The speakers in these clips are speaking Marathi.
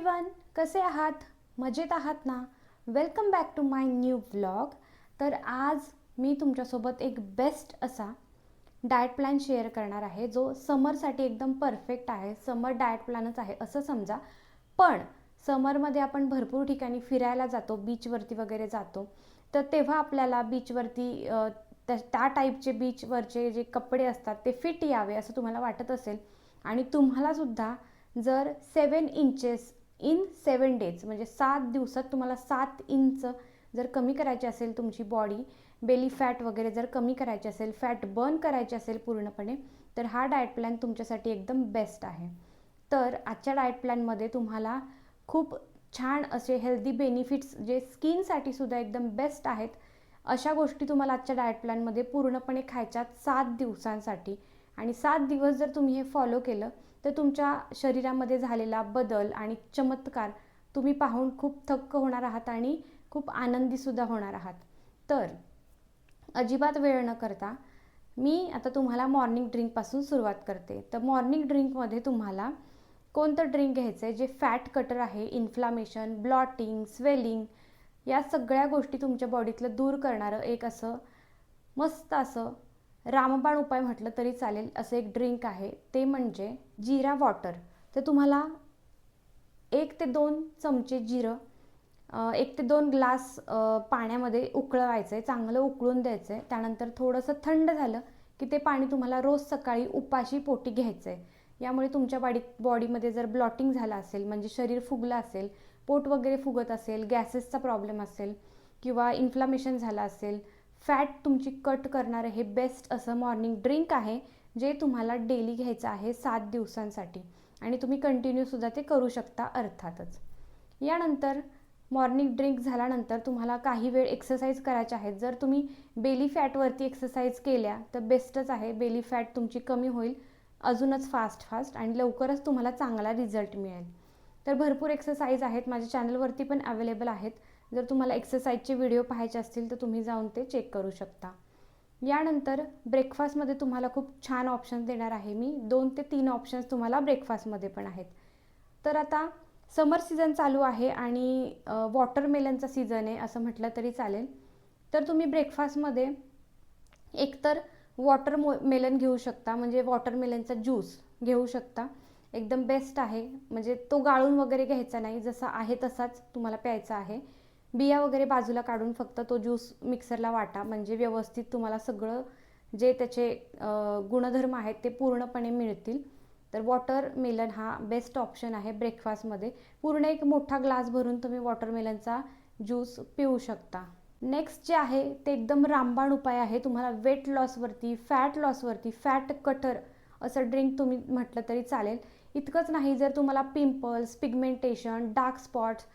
एव्हरीवन कसे आहात? मजेत आहात ना? Welcome back to my new vlog तर आज मी तुमच्यासोबत एक बेस्ट असा डाएट प्लॅन शेअर करणार आहे जो समरसाठी एकदम परफेक्ट आहे. समर डाएट प्लॅनच आहे असं समजा. पण समरमध्ये आपण भरपूर ठिकाणी फिरायला जातो बीचवरती वगैरे जातो. तर तेव्हा आपल्याला बीचवरती त्या त्या टाईपचे बीचवरचे जे कपडे असतात ते फिट यावे असं तुम्हाला वाटत असेल. आणि तुम्हालासुद्धा जर seven inches in seven days म्हणजे सात दिवसात तुम्हाला सात इंच जर कमी करायची असेल तुमची बॉडी बेली फॅट वगैरे जर कमी करायची असेल फॅट बर्न करायची असेल पूर्णपणे तर हा डाएट प्लॅन तुमच्यासाठी एकदम बेस्ट आहे. तर आजच्या डाएट प्लॅनमध्ये तुम्हाला खूप छान असे हेल्दी बेनिफिट्स जे स्किनसाठी सुद्धा एकदम बेस्ट आहेत अशा गोष्टी तुम्हाला आजच्या डाएट प्लॅनमध्ये पूर्णपणे खायच्यात सात दिवसांसाठी. आणि सात दिवस जर तुम्ही हे फॉलो केलं तर तुमच्या शरीरामध्ये झालेला बदल आणि चमत्कार तुम्ही पाहून खूप थक्क होणार आहात आणि खूप आनंदीसुद्धा होणार आहात. तर अजिबात वेळ न करता मी आता तुम्हाला मॉर्निंग ड्रिंकपासून सुरुवात करते. तर मॉर्निंग ड्रिंकमध्ये तुम्हाला कोणतं ड्रिंक घ्यायचं आहे? जे फॅट कटर आहे इन्फ्लामेशन ब्लॉटिंग स्वेलिंग या सगळ्या गोष्टी तुमच्या बॉडीतलं दूर करणारं एक असं मस्त असं रामबाण उपाय म्हटलं तरी चालेल असं एक ड्रिंक आहे. ते म्हणजे जिरा वॉटर तर तुम्हाला एक ते दोन चमचे जिरं एक ते दोन ग्लास पाण्यामध्ये उकळवायचं आहे चांगलं उकळून द्यायचं आहे त्यानंतर थोडंसं थंड झालं की ते पाणी तुम्हाला रोज सकाळी उपाशी पोटी घ्यायचं आहे यामुळे तुमच्या बॉडी बॉडीमध्ये जर ब्लॉटिंग झालं असेल म्हणजे शरीर फुगलं असेल पोट वगैरे फुगत असेल गॅसेसचा प्रॉब्लेम असेल किंवा इन्फ्लामेशन झालं असेल फॅट तुमची कट करणारं हे बेस्ट असं मॉर्निंग ड्रिंक आहे जे तुम्हाला डेली घ्यायचं आहे सात दिवसांसाठी. आणि तुम्ही कंटिन्यूसुद्धा ते करू शकता अर्थातच. यानंतर मॉर्निंग ड्रिंक झाल्यानंतर तुम्हाला काही वेळ एक्सरसाइज करायच्या आहेत. जर तुम्ही बेली फॅटवरती एक्सरसाइज केल्या तर बेस्टच आहे. बेली फॅट तुमची कमी होईल. अजूनच फास्ट फास्ट आणि लवकरच तुम्हाला चांगला रिझल्ट मिळेल. तर भरपूर एक्सरसाइज आहेत. माझ्या चॅनलवरती पण अवेलेबल आहेत. जर तुम्हाला एक्सरसाइजचे व्हिडिओ पाहायचे असतील तर तुम्ही जाऊन ते चेक करू शकता. यानंतर ब्रेकफास्टमध्ये तुम्हाला खूप छान ऑप्शन्स देणार आहे मी. दोन ते तीन ऑप्शन्स तुम्हाला ब्रेकफास्टमध्ये पण आहेत. तर आता समर सीझन चालू आहे आणि वॉटरमेलनचा सीझन आहे असं म्हटलं तरी चालेल. तर तुम्ही ब्रेकफास्टमध्ये एकतर वॉटर मो मेलन घेऊ शकता म्हणजे वॉटरमेलनचा ज्यूस घेऊ शकता. एकदम बेस्ट आहे. म्हणजे तो गाळून वगैरे घ्यायचा नाही. जसा आहे तसाच तुम्हाला प्यायचा आहे. बिया वगैरे बाजूला काढून फक्त तो ज्यूस मिक्सरला वाटा. म्हणजे व्यवस्थित तुम्हाला सगळं जे त्याचे गुणधर्म आहेत ते पूर्णपणे मिळतील. तर वॉटर मेलन हा बेस्ट ऑप्शन आहे ब्रेकफास्टमध्ये. पूर्ण एक मोठा ग्लास भरून तुम्ही वॉटरमेलनचा ज्यूस पिऊ शकता. नेक्स्ट जे आहे ते एकदम रामबाण उपाय आहे. तुम्हाला वेट लॉसवरती फॅट लॉसवरती फॅट कटर असं ड्रिंक तुम्ही म्हटलं तरी चालेल. इतकंच नाही जर तुम्हाला pimples pigmentation dark spots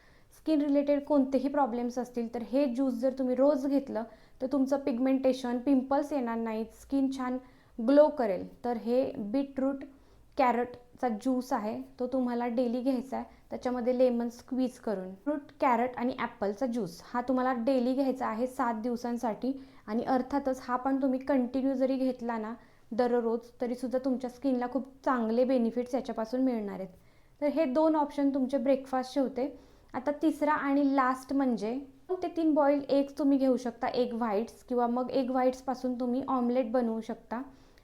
skin related कोणतेही प्रॉब्लेम्स असतील तर हे ज्यूस जर तुम्ही रोज घेतलं तर तुमचं पिगमेंटेशन पिंपल्स येणार नाहीत. स्किन छान ग्लो करेल. तर हे बीटरूट कॅरटचा ज्यूस आहे. तो तुम्हाला डेली घ्यायचा आहे. त्याच्यामध्ये लेमन स्क्वीज करून. फ्रूट कॅरट आणि ॲपलचा ज्यूस हा तुम्हाला डेली घ्यायचा आहे सात दिवसांसाठी. आणि अर्थातच हा पण तुम्ही कंटिन्यू जरी घेतला ना दररोज तरीसुद्धा तुमच्या स्किनला खूप चांगले बेनिफिट्स याच्यापासून मिळणार आहेत. तर हे दोन ऑप्शन तुमचे ब्रेकफास्टचे होते. आता तिसरा आणि लास्ट म्हणजे ते तीन बॉईल एग्स तुम्ही घेऊ शकता. एग व्हाईट्स किंवा मग एग व्हाईट्सपासून तुम्ही ऑमलेट बनवू शकता.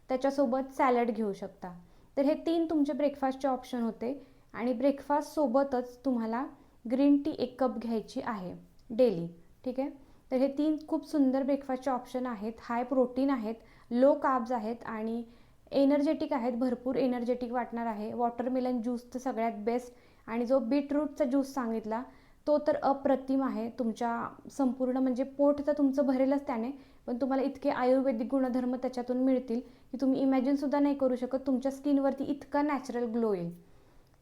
त्याच्यासोबत सॅलड घेऊ शकता. तर हे तीन तुमचे ब्रेकफास्टचे ऑप्शन होते. आणि ब्रेकफास्टसोबतच तुम्हाला ग्रीन टी एक कप घ्यायची आहे डेली ठीक आहे? तर हे तीन खूप सुंदर ब्रेकफास्टचे ऑप्शन आहेत. हाय प्रोटीन आहेत लो काब्ज आहेत आणि एनर्जेटिक आहेत. भरपूर एनर्जेटिक वाटणार आहे. वॉटरमेलन ज्यूस तर सगळ्यात बेस्ट आणि जो बीटरूटचा ज्यूस सांगितला तो तर अप्रतिम आहे. तुमच्या संपूर्ण म्हणजे पोट तर तुमचं भरेलच त्याने पण तुम्हाला इतके आयुर्वेदिक गुणधर्म त्याच्यातून मिळतील की तुम्ही इमॅजिनसुद्धा नाही करू शकत तुमच्या स्किनवरती इतका नॅचरल ग्लो येईल.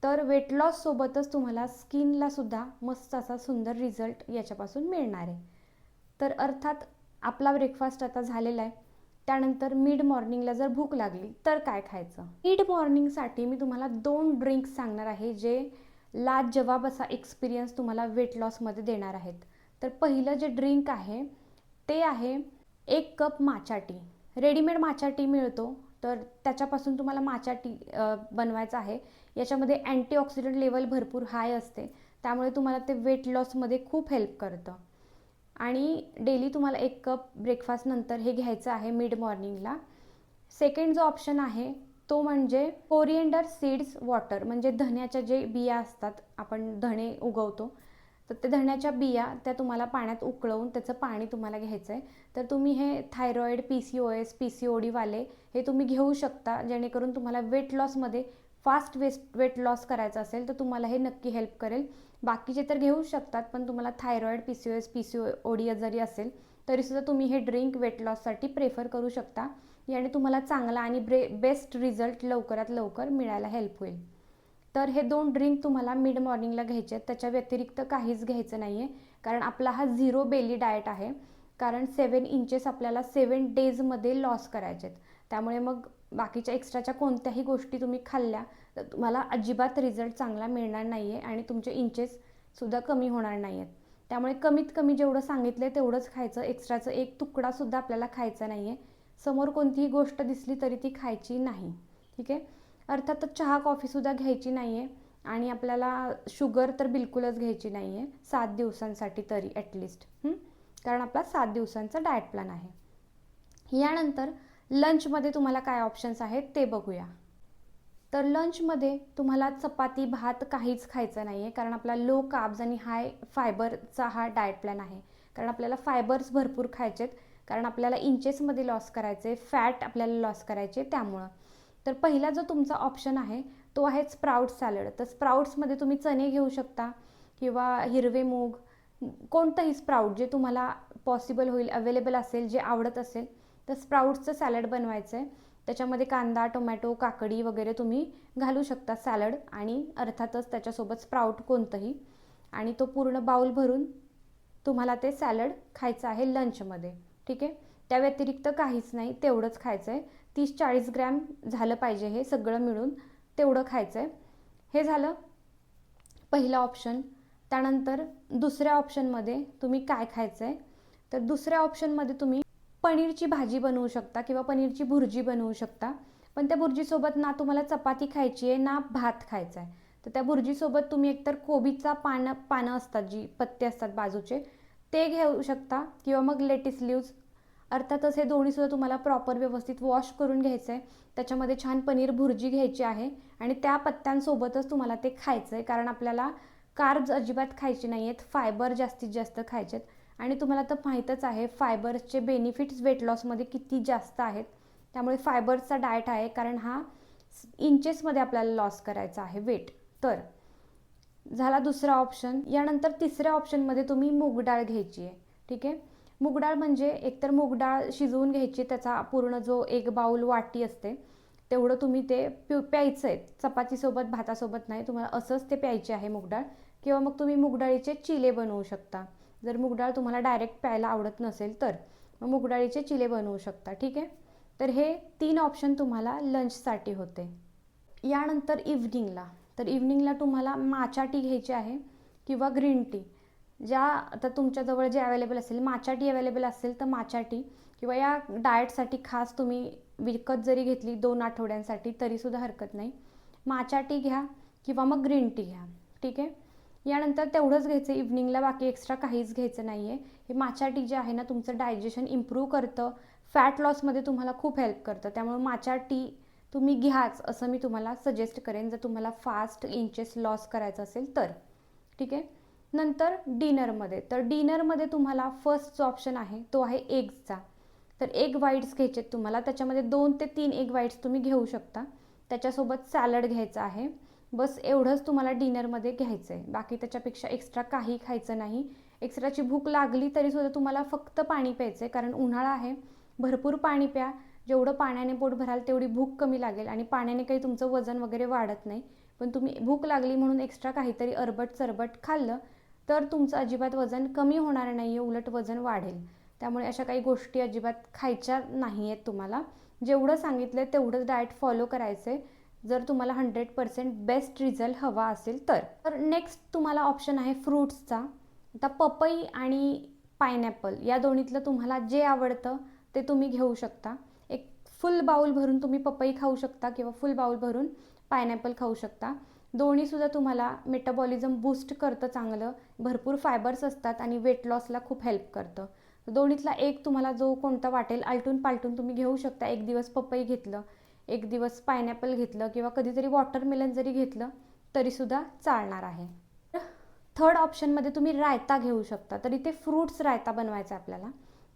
तर वेट लॉससोबतच तुम्हाला स्किनला सुद्धा मस्त असा सुंदर रिझल्ट याच्यापासून मिळणार आहे. तर अर्थात आपला ब्रेकफास्ट आता झालेला आहे. त्यानंतर मिड मॉर्निंगला जर भूक लागली तर काय खायचं? मिड मॉर्निंगसाठी मी तुम्हाला दोन ड्रिंक्स सांगणार आहे जे लाजवाब असा एक्सपिरियन्स तुम्हाला वेट लॉसमध्ये देणार आहेत. तर पहिलं जे ड्रिंक आहे ते आहे एक cup matcha tea readymade matcha tea मिळतो. तर त्याच्यापासून तुम्हाला माचा टी बनवायचा आहे. याच्यामध्ये अँटीऑक्सिडंट लेवल भरपूर हाय असते. त्यामुळे तुम्हाला ते वेट लॉसमध्ये खूप हेल्प करतं. आणि डेली तुम्हाला एक कप ब्रेकफास्ट नंतर हे घ्यायचं आहे मिड मॉर्निंगला सेकंड जो ऑप्शन आहे तो म्हणजे कोरिएंडर सीड्स वॉटर म्हणजे धण्याच्या जे बिया असतात आपण धणे उगवतो तर ते धण्याच्या बिया त्या तुम्हाला पाण्यात उकळवून त्याचं पाणी तुम्हाला घ्यायचं आहे तर तुम्ही हे thyroid P C O S P C O डीवाले हे तुम्ही घेऊ शकता जेणेकरून तुम्हाला वेट लॉसमध्ये फास्ट वेस्ट वेट लॉस करायचं असेल तर तुम्हाला हे नक्की हेल्प करेल. बाकीचे तर घेऊ शकतात पण तुम्हाला thyroid P C O S P C O D जरी असेल तरीसुद्धा तुम्ही हे ड्रिंक वेट लॉससाठी प्रेफर करू शकता. याने तुम्हाला चांगला आणि ब्रे बेस्ट रिझल्ट लवकरात लवकर मिळायला हेल्प होईल. तर हे दोन ड्रिंक तुम्हाला मिड मॉर्निंगला घ्यायचे आहेत. त्याच्या व्यतिरिक्त काहीच घ्यायचं नाही आहे कारण आपला हा झिरो बेली डाएट आहे. कारण सेवन इंचेस आपल्याला सेवन डेजमध्ये लॉस करायचे आहेत. त्यामुळे मग बाकीच्या एक्स्ट्राच्या कोणत्याही गोष्टी तुम्ही खाल्ल्या तर तुम्हाला अजिबात रिझल्ट चांगला मिळणार नाही आहे आणि तुमचे इंचेससुद्धा कमी होणार नाही आहेत त्यामुळे कमीत कमी जेवढं सांगितलं आहे तेवढंच खायचं. एक्स्ट्राचं एक तुकडासुद्धा आपल्याला खायचा नाही आहे समोर कोणतीही गोष्ट दिसली तरी ती खायची नाही. ठीक आहे? अर्थातच चहा कॉफीसुद्धा घ्यायची नाही आहे आणि आपल्याला शुगर तर बिलकुलच घ्यायची नाही आहे सात दिवसांसाठी तरी ॲटलिस्ट कारण आपला सात दिवसांचा डाएट प्लॅन आहे. यानंतर लंचमध्ये तुम्हाला काय ऑप्शन्स आहेत ते बघूया. तर लंचमध्ये तुम्हाला चपाती भात काहीच खायचं नाही आहे कारण आपला लो काब्ज आणि हाय फायबरचा हा डाएट प्लॅन आहे. कारण आपल्याला फायबर्स भरपूर खायचे आहेत कारण आपल्याला इंचेसमध्ये लॉस करायचे फॅट आपल्याला लॉस करायचे त्यामुळं. तर पहिला जो तुमचा ऑप्शन आहे तो आहे स्प्राउट सॅलड तर स्प्राउट्समध्ये तुम्ही चणे घेऊ शकता किंवा हिरवे मूग कोणतंही स्प्राऊट जे तुम्हाला पॉसिबल होईल अवेलेबल असेल जे आवडत असेल तर स्प्राऊट्सचं सॅलड बनवायचं आहे त्याच्यामध्ये कांदा टोमॅटो काकडी वगैरे तुम्ही घालू शकता सॅलड आणि अर्थातच त्याच्यासोबत स्प्राऊट कोणतंही. आणि तो पूर्ण बाऊल भरून तुम्हाला ते सॅलड खायचं आहे लंचमध्ये ठीक आहे? त्या व्यतिरिक्त काहीच नाही. तेवढंच खायचं आहे तीस चाळीस ग्रॅम झालं पाहिजे हे सगळं मिळून तेवढं खायचं आहे हे झालं. पहिलं ऑप्शन. त्यानंतर दुसऱ्या ऑप्शनमध्ये तुम्ही काय खायचं आहे तर दुसऱ्या ऑप्शनमध्ये तुम्ही पनीरची भाजी बनवू शकता किंवा पनीरची भुर्जी बनवू शकता. पण त्या भुर्जीसोबत ना तुम्हाला चपाती खायची आहे ना भात खायचा आहे तर त्या भुर्जीसोबत तुम्ही एकतर कोबीचा पानं पानं असतात जी पत्ते असतात बाजूचे ते घेऊ शकता किंवा मग लेटेस्ट लिव्ज अर्थातच हे दोन्हीसुद्धा तुम्हाला प्रॉपर व्यवस्थित वॉश करून घ्यायचं आहे त्याच्यामध्ये छान पनीर भुर्जी घ्यायची आहे आणि त्या पत्त्यांसोबतच तुम्हाला ते खायचं आहे कारण आपल्याला कार्ब्स अजिबात खायचे नाही आहेत फायबर जास्तीत जास्त खायचे आहेत आणि तुम्हाला तर माहीतच आहे फायबर्सचे बेनिफिट्स वेट लॉसमध्ये किती जास्त आहेत. त्यामुळे फायबर्सचा डाएट आहे कारण हा इंचेसमध्ये आपल्याला लॉस करायचा आहे वेट तर झाला दुसरा ऑप्शन यानंतर तिसऱ्या ऑप्शनमध्ये तुम्ही मूग डाळ घ्यायची आहे ठीक आहे? डाळ म्हणजे एकतर मूग डाळ शिजवून घ्यायची त्याचा पूर्ण जो एक बाऊल वाटी असते तेवढं तुम्ही ते प्यू प्यायचं आहे चपातीसोबत भातासोबत नाही तुम्हाला असंच ते प्यायचे आहे मूग डाळ किंवा मग तुम्ही मुगडाळीचे चिले बनवू शकता. जर मुगडाळ तुम्हाला डायरेक्ट प्यायला आवडत नसेल तर मग मुगडाळीचे चिले बनवू शकता ठीक आहे? तर हे तीन ऑप्शन तुम्हाला लंचसाठी होते. यानंतर इव्हनिंगला. तर इव्हनिंगला तुम्हाला माचा टी घ्यायची आहे किंवा ग्रीन टी. ज्या आता तुमच्याजवळ जे अवेलेबल असेल माचाटी अवेलेबल असेल तर माचाटी किंवा या डाएटसाठी खास तुम्ही विकत जरी घेतली दोन आठवड्यांसाठी तरीसुद्धा हरकत नाही. माचाटी घ्या किंवा मग ग्रीन टी घ्या. ठीक आहे? यानंतर तेवढंच घ्यायचं. इव्हनिंगला बाकी एक्स्ट्रा काहीच घ्यायचं नाही आहे हे माचा टी जे आहे ना तुमचं डायजेशन इम्प्रूव्ह करतं. फॅट लॉसमध्ये तुम्हाला खूप हेल्प करतं. त्यामुळे माचा टी तुम्ही घ्याच असं मी तुम्हाला सजेस्ट करेन. जर तुम्हाला फास्ट इंचेस लॉस करायचं असेल तर. ठीक आहे? नंतर डिनरमध्ये. तर डिनरमध्ये तुम्हाला फर्स्ट जो ऑप्शन आहे तो आहे एग्सचा तर एग व्हाईट्स घ्यायचे तुम्हाला. त्याच्यामध्ये दोन ते तीन एग व्हाईट्स तुम्ही घेऊ शकता. त्याच्यासोबत सॅलड घ्यायचं आहे. बस एवढंच तुम्हाला डिनरमध्ये घ्यायचं आहे बाकी त्याच्यापेक्षा एक्स्ट्रा काही खायचं नाही. एक्स्ट्राची भूक लागली तरीसुद्धा तुम्हाला फक्त पाणी प्यायचं आहे कारण उन्हाळा आहे. भरपूर पाणी प्या. जेवढं पाण्याने पोट भराल तेवढी भूक कमी लागेल. आणि पाण्याने काही तुमचं वजन वगैरे वाढत नाही. पण तुम्ही भूक लागली म्हणून एक्स्ट्रा काहीतरी अरबट चरबट खाल्लं तर तुमचं अजिबात वजन कमी होणार नाही आहे उलट वजन वाढेल. त्यामुळे अशा काही गोष्टी अजिबात खायच्या नाही आहेत तुम्हाला. जेवढं सांगितलं आहे तेवढंच डाएट फॉलो करायचं आहे जर तुम्हाला हंड्रेड पर्सेंट बेस्ट रिझल्ट हवा असेल तर. तर नेक्स्ट तुम्हाला ऑप्शन आहे फ्रूट्सचा आता पपई आणि पायनॅपल या दोन्हीतलं तुम्हाला जे आवडतं ते तुम्ही घेऊ शकता. एक फुल बाउल भरून तुम्ही पपई खाऊ शकता किंवा फुल बाउल भरून पायनॅपल खाऊ शकता. दोन्हीसुद्धा तुम्हाला मेटाबॉलिझम बूस्ट करतं चांगलं. भरपूर फायबर्स असतात आणि वेट लॉसला खूप हेल्प करतं. दोन्हीतला एक तुम्हाला जो कोणता वाटेल आलटून पालटून तुम्ही घेऊ शकता. एक दिवस पपई घेतलं एक दिवस पायनॅपल घेतलं किंवा कधीतरी वॉटरमेलन जरी घेतलं तरीसुद्धा चालणार आहे. थर्ड ऑप्शनमध्ये तुम्ही रायता घेऊ शकता. तर इथे फ्रूट्स रायता बनवायचा आहे आपल्याला.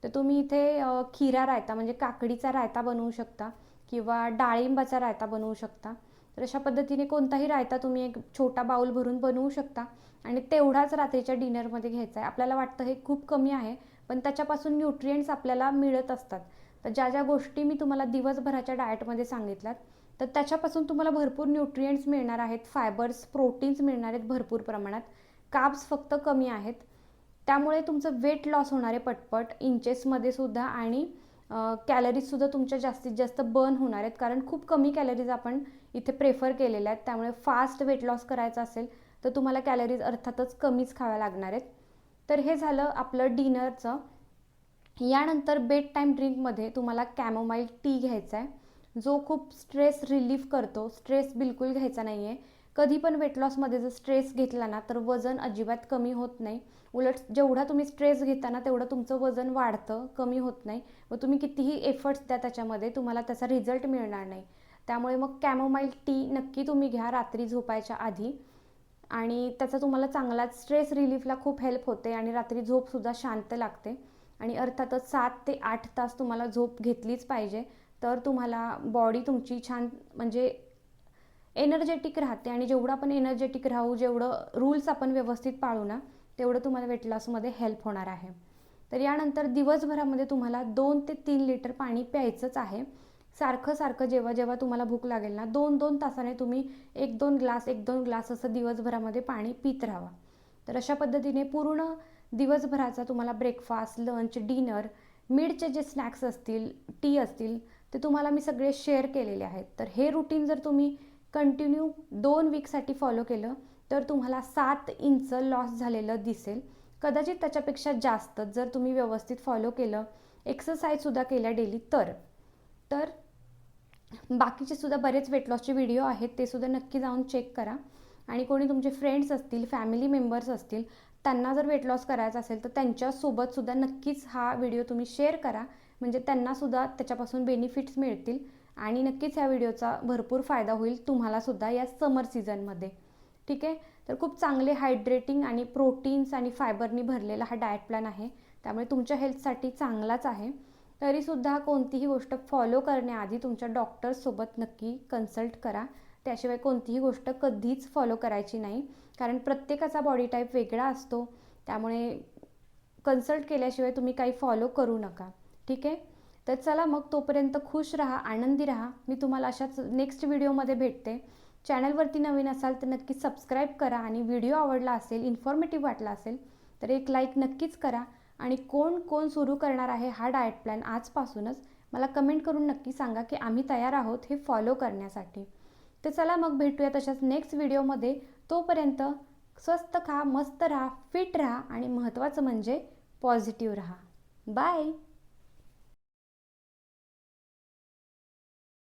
तर तुम्ही इथे खिरा रायता म्हणजे काकडीचा रायता बनवू शकता किंवा डाळिंबाचा रायता बनवू शकता. तर अशा पद्धतीने कोणताही रायता तुम्ही एक छोटा बाऊल भरून बनवू शकता. आणि तेवढाच रात्रीच्या डिनरमध्ये घ्यायचा आहे आपल्याला वाटतं हे खूप कमी आहे पण त्याच्यापासून न्यूट्रियंट्स आपल्याला मिळत असतात. तर ज्या ज्या गोष्टी मी तुम्हाला दिवसभराच्या डाएटमध्ये सांगितल्यात तर त्याच्यापासून तुम्हाला भरपूर न्यूट्रियंट्स मिळणार आहेत. फायबर्स प्रोटीन्स मिळणार आहेत भरपूर प्रमाणात. काब्स फक्त कमी आहेत. त्यामुळे तुमचं वेट लॉस होणार आहे पटपट इंचेसमध्ये सुद्धा आणि कॅलरीजसुद्धा तुमच्या जास्तीत जास्त बर्न होणार आहेत. कारण खूप कमी कॅलरीज आपण इथे प्रेफर केलेल्या आहेत. त्यामुळे फास्ट वेट लॉस करायचं असेल तर तुम्हाला कॅलरीज अर्थातच कमीच खाव्या लागणार आहेत. तर हे झालं आपलं डिनरचं यानंतर बेड टाईम ड्रिंकमध्ये तुम्हाला कॅमोमाईल टी घ्यायचा आहे. जो खूप स्ट्रेस रिलीफ करतो. स्ट्रेस बिलकुल घ्यायचा नाही आहे कधी पण वेट लॉसमध्ये जर स्ट्रेस घेतला ना तर वजन अजिबात कमी होत नाही. उलट जेवढा तुम्ही स्ट्रेस घेता ना तेवढं तुमचं वजन वाढतं कमी होत नाही. व तुम्ही कितीही एफर्ट्स द्या त्याच्यामध्ये तुम्हाला त्याचा रिझल्ट मिळणार नाही. त्यामुळे मग कॅमोमाईल टी नक्की तुम्ही घ्या रात्री झोपायच्या आधी. आणि त्याचा तुम्हाला चांगलाच स्ट्रेस रिलीफला खूप हेल्प होते आणि रात्री झोपसुद्धा शांत लागते. आणि अर्थातच सात ते आठ तास तुम्हाला झोप घेतलीच पाहिजे. तर तुम्हाला बॉडी तुमची छान म्हणजे एनर्जेटिक राहते. आणि जेवढं आपण एनर्जेटिक राहू जेवढं रूल्स आपण व्यवस्थित पाळू ना तेवढं तुम्हाला वेट लॉसमध्ये हेल्प होणार आहे. तर यानंतर दिवसभरामध्ये तुम्हाला दोन ते तीन लिटर पाणी प्यायचंच आहे. सारखं सारखं जेव्हा जेव्हा तुम्हाला भूक लागेल ना दोन दोन तासाने तुम्ही एक दोन ग्लास एक दोन ग्लास असं दिवसभरामध्ये पाणी पित राहा. तर अशा पद्धतीने पूर्ण दिवसभराचा तुम्हाला ब्रेकफास्ट लंच डिनर मिडचे जे स्नॅक्स असतील टी असतील ते तुम्हाला मी सगळे शेअर केलेले आहेत. तर हे रुटीन जर तुम्ही कंटिन्यू दोन वीकसाठी फॉलो केलं तर तुम्हाला सात इंच लॉस झालेलं दिसेल. कदाचित त्याच्यापेक्षा जास्त जर तुम्ही व्यवस्थित फॉलो केलं एक्सरसाइजसुद्धा केल्या डेली तर. तर बाकीचे सुद्धा बरेच वेट लॉसचे व्हिडिओ आहेत ते सुद्धा नक्की जाऊन चेक करा. आणि कोणी तुमचे फ्रेंड्स असतील फॅमिली मेंबर्स असतील त्यांना जर वेट लॉस करायचा असेल तर त्यांच्यासोबत सुद्धा नक्कीच हा व्हिडिओ तुम्ही शेअर करा. म्हणजे त्यांनासुद्धा त्याच्यापासून बेनिफिट्स मिळतील. आणि नक्कीच ह्या व्हिडिओचा भरपूर फायदा होईल तुम्हालासुद्धा या समर सीझनमध्ये ठीक आहे? तर खूप चांगले हायड्रेटिंग आणि प्रोटीन्स आणि फायबरनी भरलेला हा डाएट प्लॅन आहे. त्यामुळे तुमच्या हेल्थसाठी चांगलाच आहे. तरीसुद्धा कोणतीही गोष्ट फॉलो करण्याआधी तुमच्या डॉक्टरसोबत नक्की कन्सल्ट करा. त्याशिवाय कोणतीही गोष्ट कधीच फॉलो करायची नाही. कारण प्रत्येकाचा बॉडी टाईप वेगळा असतो. त्यामुळे कन्सल्ट केल्याशिवाय तुम्ही काही फॉलो करू नका. ठीक आहे? तर चला मग तोपर्यंत खुश राहा आनंदी राहा. मी तुम्हाला अशाच नेक्स्ट व्हिडिओमध्ये भेटते. चॅनलवरती नवीन असाल तर नक्की सबस्क्राईब करा. आणि व्हिडिओ आवडला असेल इन्फॉर्मेटिव्ह वाटला असेल तर एक लाईक नक्कीच करा. आणि कोण कोण सुरू करणार आहे हा डाएट प्लॅन आजपासूनच मला कमेंट करून नक्की सांगा की आम्ही तयार आहोत हे फॉलो करण्यासाठी. तर चला मग भेटूया तशाच नेक्स्ट व्हिडिओमध्ये तोपर्यंत स्वस्त खा मस्त राहा फिट राहा आणि महत्त्वाचं म्हणजे पॉझिटिव्ह राहा. बाय